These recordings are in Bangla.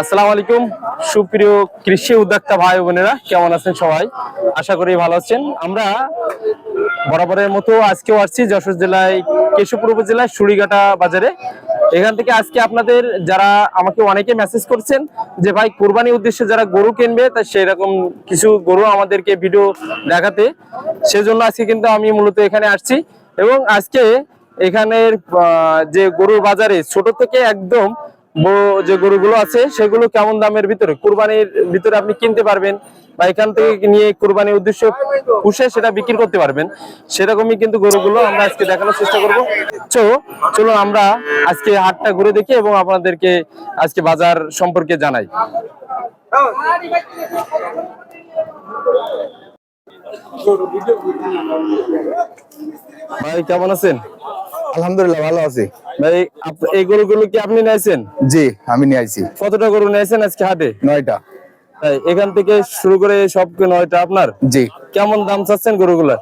আসসালামু আলাইকুম। সুপ্রিয় কৃষি উদ্যোক্তা ভাই বোনেরা, কেমন আছেন সবাই? আশা করি ভালো আছেন। আমরা বরাবরের মতো আজকেও আসছি যশোর জেলায়, কেশবপুর উপজেলায় সুরিঘাটা বাজারে। এখান থেকে আজকে আপনাদের যারা আমাকে অনেকে মেসেজ করছেন যে, ভাই কোরবানি উদ্দেশ্যে যারা গরু কিনবে, তা সেরকম কিছু গরু আমাদেরকে ভিডিও দেখাতে। সেজন্য আজকে কিন্তু আমি মূলত এখানে আসছি এবং আজকে এখানের যে গরুর বাজারে ছোট থেকে একদম যে গরুগুলো আছে, সেগুলো কেমন দামের ভিতরে? কুরবানির ভিতরে আপনি কিনতে পারবেন বা এখান থেকে নিয়ে কুরবানির উদ্দেশ্য পুষে সেটা বিক্রি করতে পারবেন। সেরকমই কিন্তু গরুগুলো আমরা আজকে দেখানোর চেষ্টা করব। চলুন আমরা আজকে হাটটা ঘুরে দেখি এবং আপনাদেরকে আজকে বাজার সম্পর্কে জানাই। ভাই কেমন আছেন? আলহামদুলিল্লাহ ভালো আছি। ভাই এই গরুগুলো কি আপনি নিয়েছেন? জি আমি নিয়েছি। কতটা গরু নিয়েছেন আজকে হাটে? নয়টা। এখান থেকে শুরু করে সব নয়টা আপনার? জি। কেমন দাম চাচ্ছেন গরুগুলার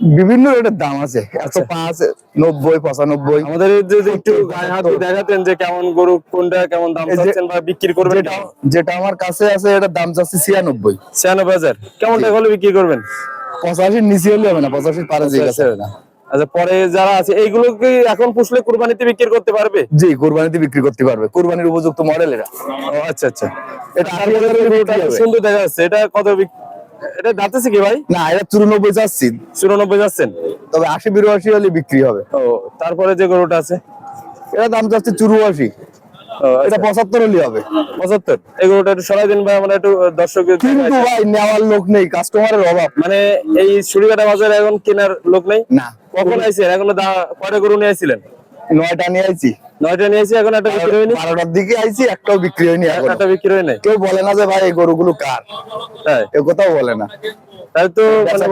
বিভিন্ন রেটের দাম আছে। একশো পাঁচ নব্বই পঁচানব্বই। আমাদের একটু গায়ে হাত দেখাতেন যে কেমন গরু কোনটা কেমন দাম চাচ্ছেন বা বিক্রি করবেন যেটা আমার কাছে আছে এটার দাম চাচ্ছে ছিয়ানব্বই। ছিয়ানব্বই হাজার। কেমন টাকা হলে বিক্রি করবেন? পঁচাশির নিচে হলে হবে না পঁচাশির পারে যে কাছে হবে না আচ্ছা পরে যারা আছে এইগুলো কি এখন পুষলে কুরবানিতে বিক্রি করতে পারবে? জি কুরবানিতে বিক্রি করতে পারবে। কোরবানির উপযুক্ত মডেল এটা ও আচ্ছা আচ্ছা। এটা। সুন্দর দেখা যাচ্ছে। এটা কত এটা দাঁতেছে কি ভাই? না এটা চুরানব্বই চাচ্ছি চুরানব্বই যাচ্ছেন? তবে আশি বিরাশি হলে বিক্রি হবে। ও তারপরে যে গরুটা আছে? এটা দাম চাচ্ছে চুরাশি ও, এটা আচ্ছা, পঁচাত্তর হলে হবে। পঁচাত্তর? এই গরুটা একটু সরাই দিন ভাই আমরা একটু দর্শকের কিন্তু ভাই নেওয়ার লোক নেই কাস্টমারের অভাব। মানে এই সুরিঘাটা বাজারে এখন কেনার লোক নেই? না। কখন আইছেন? এখনও দা- কয়টা গরু নিয়ে আইছিলেন? নয়টা নিয়ে আইছি। নয়টা নিয়ে আইছি এখন একটা বিক্রি হয়নি? বারোটার দিকে আইছি একটাও বিক্রি হয়নি একটা বিক্রি হয় নাই? কেউ বলে না যে ভাই এই গরুগুলো কার? তাই? এ কথাও বলে না। তাই তো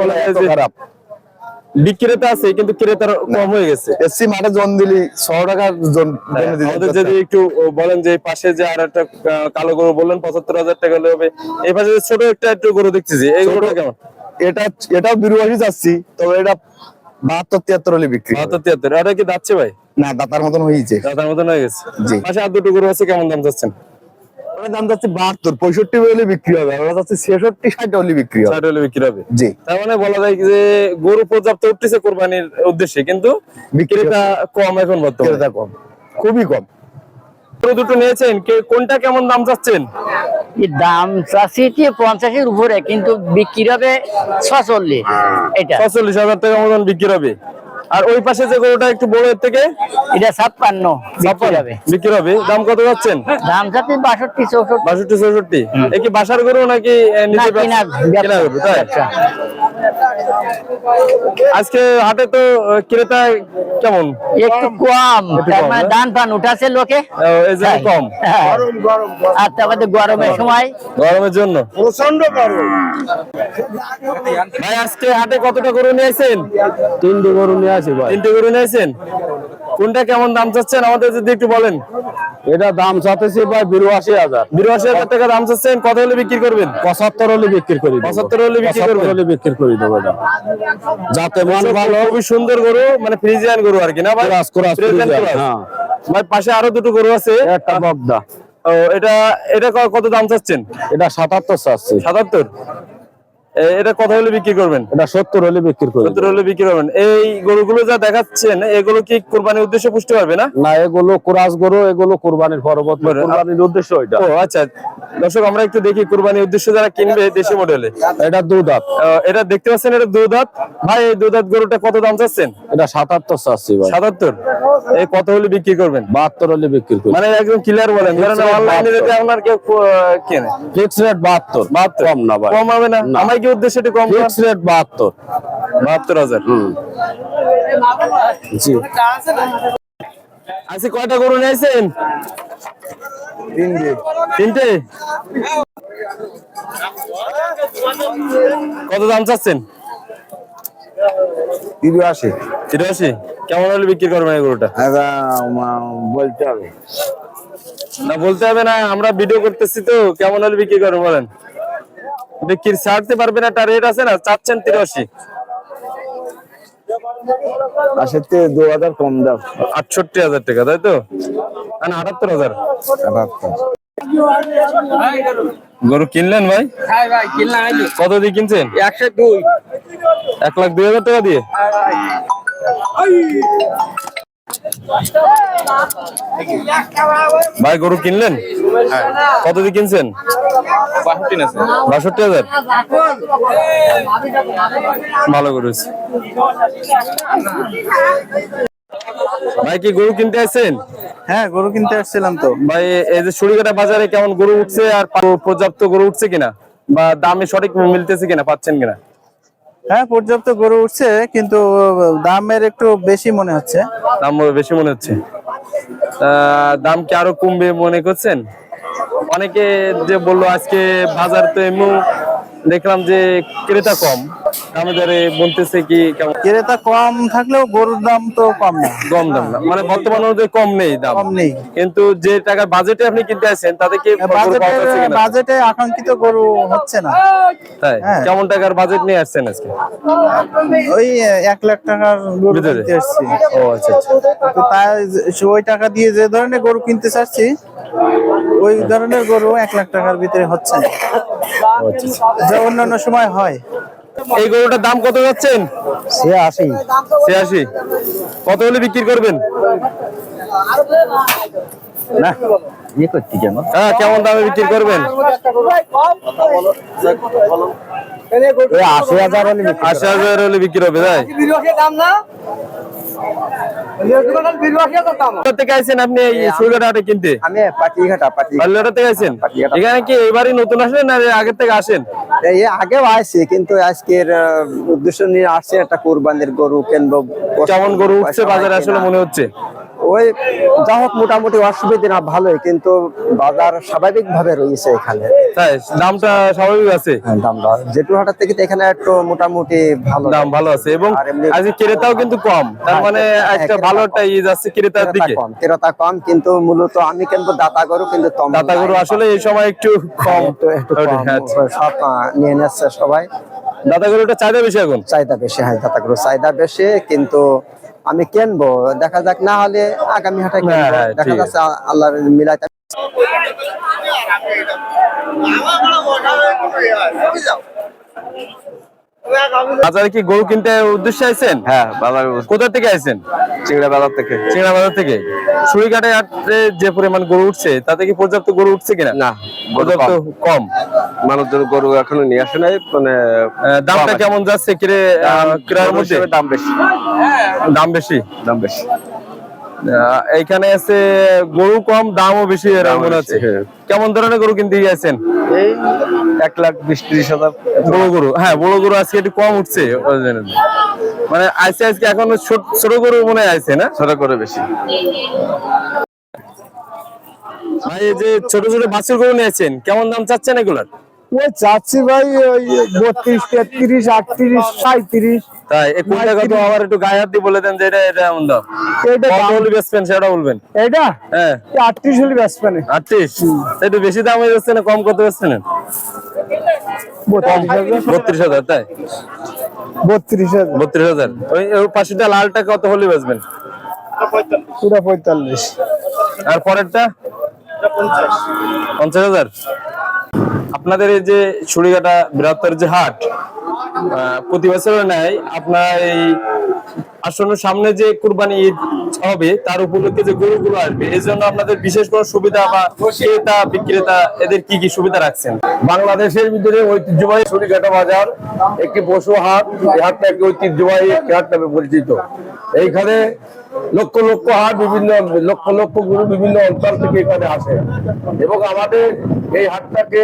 মানে যে খারাপ। বিক্রেতা আছে কিন্তু ক্রেতার কম হয়ে গেছে। এসসি মাঠে জন দিলি ছ টাকার জন হচ্ছে। যদি একটু বলেন যে পাশে যে আর একটা কালো গরু বললেন পঁচাত্তর হাজার টাকা হলে হবে। এই পাশে ছোট একটা একটু গরু দেখতেছি এই গরুটা কেমন? এটা এটাও বিরুয়াশি যাচ্ছি তবে এটা বাহাত্তর তিয়াত্তর হলে বিক্রি। বাহাত্তর তিয়াত্তর ওটা কি যাচ্ছে ভাই? না দাতার মতন হয়েছে দাদার মতন হয়ে গেছে। জি। পাশে আর দুটো গরু আছে কেমন দাম চাচ্ছেন দাম যাচ্ছে বাহাত্তর পঁয়ষট্টি হলে বিক্রি হবে ওটা যাচ্ছে ছেষট্টি ষাট হলে বিক্রি হবে। ষাট হলে বিক্রি হবে। জি। তার মানে বলা যায় যে গরু পর্যাপ্ত উঠতেছে কোরবানির উদ্দেশ্যে কিন্তু বিক্রেতা কম এখন বর্তমানে। কম খুবই কম। গরু দুটো নিয়েছেন কে- কোনটা কেমন দাম চাচ্ছেন দাম চাচ্ছি কি পঞ্চাশের উপরে কিন্তু বিক্রি হবে ছচল্লিশ এটা। ছচল্লিশ হাজার টাকা মতন বিক্রি হবে। আর ওই পাশে যে গরুটা একটু বড় এর থেকে? এটা ছাপ্পান্ন বিক্রি হবে। বিক্রি হবে। দাম কত যাচ্ছেন? দাম যাচ্ছে বাষট্টি চৌষট্টি। বাষট্টি চৌষট্টি। এ কি বাসার গরু নাকি নিজে কেনা গরু তাই। আজকে হাটে তো ক্রেতা কেমন? একটু কম। মানে হ্যাঁ? ধান ফান উঠাছে লোকে? জন্য কম। হ্যাঁ। আর তারপরে গরমের সময়। গরমের জন্য? ভাই আজকে হাটে কতটা গরু নিয়েছেন তিনটে গরু নিয়ে আসি ভাই। তিনটে গরু নিয়েছেন কোনটা কেমন দাম চাচ্ছেন? আমাদের যদি একটু বলেন। এটা দাম চাতেছি ভাই বিরাশি হাজার। বিরাশি হাজার টাকা দাম চাচ্ছেন কত হলে বিক্রি করবেন? পঁচাত্তর হলে বিক্রি করি পঁচাত্তর হলে বিক্রি করবেন? হলে বিক্রি করে দেবো এটা। যাতে মান ভালো খুবই সুন্দর গরু মানে ফ্রিজিয়ান গরু আর কি না ভাই? হ্যাঁ। ভাই পাশে আরও দুটো গরু আছে। একটা বগদা। ও, এটা এটা কত দাম চাচ্ছেন? এটা সাতাত্তর চাচ্ছি। সাতাত্তর? এটা কত হলে বিক্রি করবেন? এটা সত্তর হলে বিক্রি করি সত্তর হলে বিক্রি করবেন। এই গরুগুলো যা দেখাচ্ছেন এগুলো কি কোরবানির উদ্দেশ্যে পুষতে পারবে না? না এগুলো কুরাস গরু এগুলো কুরবানির পরবর্তী কুরবানির উদ্দেশ্য ওইটা ও আচ্ছা। দর্শক আমরা একটু দেখি কোরবানির উদ্দেশ্যে যারা কিনবে দেশি মডেলে। এটা দুধ হাত এটা দেখতে পাচ্ছেন এটা দুধাত? ভাই এই দুধাত গরুটা কত দাম চাচ্ছেন? এটা সাতাত্তর চাচ্ছি ভাই। সাতাত্তর? এই কত হলে বিক্রি করবেন? বাহাত্তর হলে বিক্রি করি মানে একদম ক্লিয়ার বলেন। ধরেন অনলাইনে যদি 72 আপনার কেউ কেনে। ফিক্স রেট বাহাত্তর। বাহাত্তর? কম না ভাই। কম হবে না? না। কি উদ্দেশ্যে একটু কম ফিক্স রেট বাহাত্তর। বাহাত্তর হাজার। হুম। জি। আজকে কয়টা গরু নিয়েছেন? তিনটে। কত দাম চাচ্ছেন? তিরাশি। তিরাশি। কেমন হলে বিক্রি করবেন এই গরুটা? বলতে হবে। না বলতে হবে না আমরা ভিডিও করতেছি তো কেমন হলে বিক্রি করবেন বলেন? বিক্রি ছাড়তে পারবেন? একটা রেট আছে না? চাচ্ছেন তিরাশি। আশিতে দু হাজার কম দাও। আটষট্টি হাজার টাকা তাই তো? না আটাত্তর হাজার। গরু কিনলেন ভাই? হ্যাঁ কত দিয়ে কিনছেন? একশো দুই। এক লাখ দুই হাজার টাকা দিয়ে? ভাই গরু কিনলেন? কত দিয়ে কিনছেন? বাষট্টি হাজার। ভালো করেছে ভাই কি গরু কিনতে আসছেন? হ্যাঁ গরু কিনতে আসছিলাম তো। ভাই এই যে সুরিকাটা বাজারে কেমন গরু উঠছে আর পর্যাপ্ত গরু উঠছে কিনা? বা দামে সঠিক মিলতেছে কিনা পাচ্ছেন কিনা? হ্যাঁ পর্যাপ্ত গরু উঠছে, কিন্তু দামের একটু বেশি মনে হচ্ছে। দাম বেশি মনে হচ্ছে। দাম কি আরও কমবে মনে করছেন? অনেকে যে বলল আজকে বাজার তো এমনি দেখলাম যে ক্রেতা কম। দামে দরে বলতেছে কি ক্রেতা কম থাকলেও গরুর দাম তো কম না। কম দাম না। মানে বর্তমান অনুযায়ী কম নেই দাম। কম নেই। কিন্তু যে টাকা বাজেটে আপনি কিনতে আসছেন তাতে কি? বাজেটে আকাঙ্ক্ষিত গরু হচ্ছে না। তাই? হ্যাঁ। কেমন টাকার বাজেট নিয়ে আসছেন আজকে? ওই এক লাখ টাকার গরু কিনতে আসছি। ও আচ্ছা আচ্ছা। তো তাই ওই টাকা দিয়ে যে ধরনের গরু কিনতে চাচ্ছি ওই ধরনের গরু এক লাখ টাকার ভিতরে হচ্ছে না। যা অন্যান্য সময় হয়। এই গরুটার দাম কত যাচ্ছেন? সে আসি ছিয়াশি। কত হলে বিক্রি করবেন? না। ইয়ে কেন হ্যাঁ কেমন দামে বিক্রি করবেন? আশি হাজার হলে আশি হাজার হলে বিক্রি হবে তাই? দাম না আপনি কিনতে? আমি পাটিঘাটা থেকে এখানে কি এবারই নতুন আসলেন না আগের থেকে আসেন? আগেও আসছি কিন্তু আজকের উদ্দেশ্য নিয়ে আসছে একটা কোরবানির গরু কিনবো। কেমন গরু উঠছে বাজারে আসলে মনে হচ্ছে? ওই যা হোক মোটামুটি অসুবিধা না ভালোই কিন্তু বাজার স্বাভাবিক ভাবে রয়েছে এখানে। তাই দামটা স্বাভাবিক আছে? হ্যাঁ, দামটা জেটুহাটার থেকে এখানে একটু মোটামুটি ভালো। দাম ভালো আছে এবং আজকে ক্রেতাও কিন্তু কম। তার হ্যাঁ, মানে হ্যাঁ, একটা ভালো একটা ইয়ে যাচ্ছে ক্রেতার ক্রেতা দিকে। কম ক্রেতা কম কিন্তু মূলত আমি কিন্তু দাতা গরু কিন্তু কম দাতা গরু আসলে এই সময় একটু কম। হ্যাঁ, সব নিয়ে নিচ্ছে সবাই। দাতা গরুটা চাহিদা বেশি এখন? চাহিদা বেশি হ্যাঁ দাতা গরু চাহিদা বেশি কিন্তু আমি কিনবো দেখা যাক না হলে আগামী হাটে কিনবো। হ্যাঁ, হ্যাঁ, দেখা যাচ্ছে আ- আল্লাহর মিলাইতে বাজারে কি গরু কিনতে উদ্দেশ্যে আইছেন? হ্যাঁ বাজার কোথা থেকে আইছেন? চিংড়া বাজার থেকে। চিংড়া বাজার থেকে? সুরিঘাটে হাটে যে পরিমাণ গরু উঠছে তাতে কি পর্যাপ্ত গরু উঠছে কিনা? না পর্যাপ্ত কম? মানুষজন গরু এখনও নিয়ে আসে নাই মানে দামটা কেমন যাচ্ছে কিরে ক্রয়ের মধ্যে? দাম বেশি। দাম বেশি? দাম বেশি। এইখানে আছে গরু কম দামও বেশি এরকম মনে হচ্ছে। হ্যাঁ। কেমন ধরনের গরু কিনতে গিয়েছেন? এই এক লাখ বিশ ত্রিশ হাজার। বড় গরু হ্যাঁ বড় গরু আজকে একটু কম উঠছে মানে আইসে আজকে এখন ছোট ছোট গরু মনে আইছে না? ছোট করে বেশি। ভাই এই যে ছোট ছোট বাছুর গরু নিয়েছেন কেমন দাম চাচ্ছেন এগুলার? ওই চাচ্ছি ভাই ওই বত্রিশ তেত্রিশ আটত্রিশ সাঁত্রিশ তাই এই কোনটা কত আবার একটু গায়ে হাত দিয়ে বলে দেন যে এটা এটা এমন দাম এইটা কত হলে বেচবেন সেটা বলবেন। এইটা? হ্যাঁ। আটত্রিশ হলে ব্যস্ত আটত্রিশ? একটু বেশি দাম হয়ে যাচ্ছে না কম কত বেচছেন বত্রিশ হাজার। তাই? বত্রিশ হাজার। বত্রিশ হাজার। ওই ওই পাশেটা লালটা কত হলে বেচবেন পুরো পঁয়তাল্লিশ। আর পরেরটা? পঞ্চাশ হাজার। আপনাদের এই যে ছুরিঘাটা বৃহত্তর যে হাট প্রতি বছরের নেয় আপনার এই আসন্ন সামনে যে কুরবানি ঈদ হবে তার উপলক্ষে যে গরুগুলো আসবে এই জন্য আপনাদের বিশেষ কোনো সুবিধা বা ক্রেতা, বিক্রেতা এদের কি কি সুবিধা রাখছেন? বাংলাদেশের ভিতরে ঐতিহ্যবাহী ছুরিকাটা বাজার, একটি পশু হাট, এই হাটটা একটি ঐতিহ্যবাহী হাট নামে পরিচিত। এইখানে লক্ষ লক্ষ হাট বিভিন্ন, লক্ষ লক্ষ গরু বিভিন্ন অঞ্চল থেকে এখানে আসে। এবং আমাদের এই হাটটাকে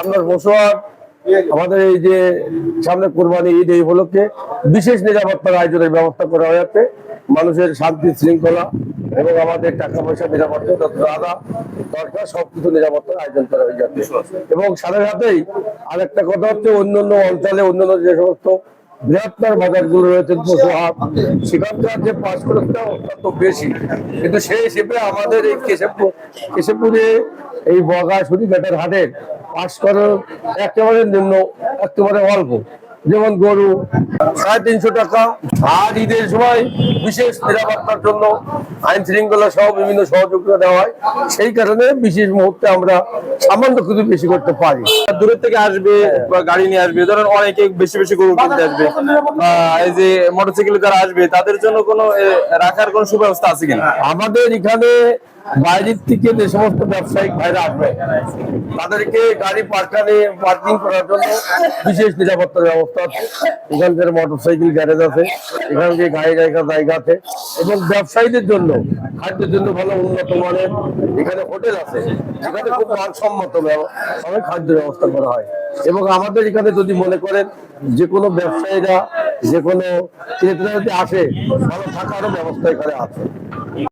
আপনার পশু হাট, আমাদের এই যে সামনে কোরবানি ঈদ এই উপলক্ষে বিশেষ নিরাপত্তার আয়োজনের ব্যবস্থা করা হয়েছে। মানুষের শান্তি শৃঙ্খলা এবং আমাদের টাকা পয়সা নিরাপত্তা যত আদা দরকার, সবকিছু নিরাপত্তার আয়োজন করা হয়ে যাচ্ছে এবং সাথে সাথেই আরেকটা কথা হচ্ছে, অন্যান্য অঞ্চলে অন্যান্য যে সমস্ত বৃহত্তর বাজারগুলো রয়েছে পশু হাট সেখানকার যে পাশ খরচটা অত্যন্ত বেশি। কিন্তু সেই হিসেবে আমাদের এই কেশবপুর, কেশবপুরে এই বগা সুরিঘাটের হাটের খরচ একেবারে নিম্ন, একেবারে অল্প। যেমন গরু, সাড়ে তিনশো টাকা। আর ঈদের সময় বিশেষ নিরাপত্তার জন্য আইন শৃঙ্খলা সহ বিভিন্ন সহযোগিতা দেওয়া হয়। সেই কারণে বিশেষ মুহূর্তে আমরা সামান্য কিছু বেশি করতে পারি। দূরের থেকে আসবে বা গাড়ি নিয়ে আসবে ধরেন অনেকে বেশি বেশি গরু কিনতে আসবে। বা এই যে মোটরসাইকেলে যারা আসবে তাদের জন্য কোনো রাখার কোনো সুব্যবস্থা আছে কিনা? আমাদের এখানে বাইরের থেকে যে সমস্ত ব্যবসায়িক ভাইরা আসবে তাদেরকে গাড়ি পার্কানে পার্কিং করার জন্য বিশেষ নিরাপত্তা ব্যবস্থা আছে। এখানকার মোটর সাইকেল গ্যারেজ আছে এখানকার গাড়ি রাখার জায়গা আছে এবং ব্যবসায়ীদের জন্য খাদ্যের জন্য ভালো উন্নত মানের এখানে হোটেল আছে এখানে খুব মানসম্মত খাদ্য ব্যবস্থা করা হয়। এবং আমাদের এখানে যদি মনে করেন যে কোনো ব্যবসায়ীরা, যে কোনো ক্রেতারা যদি আসে, ভালো থাকারও ব্যবস্থা এখানে আছে।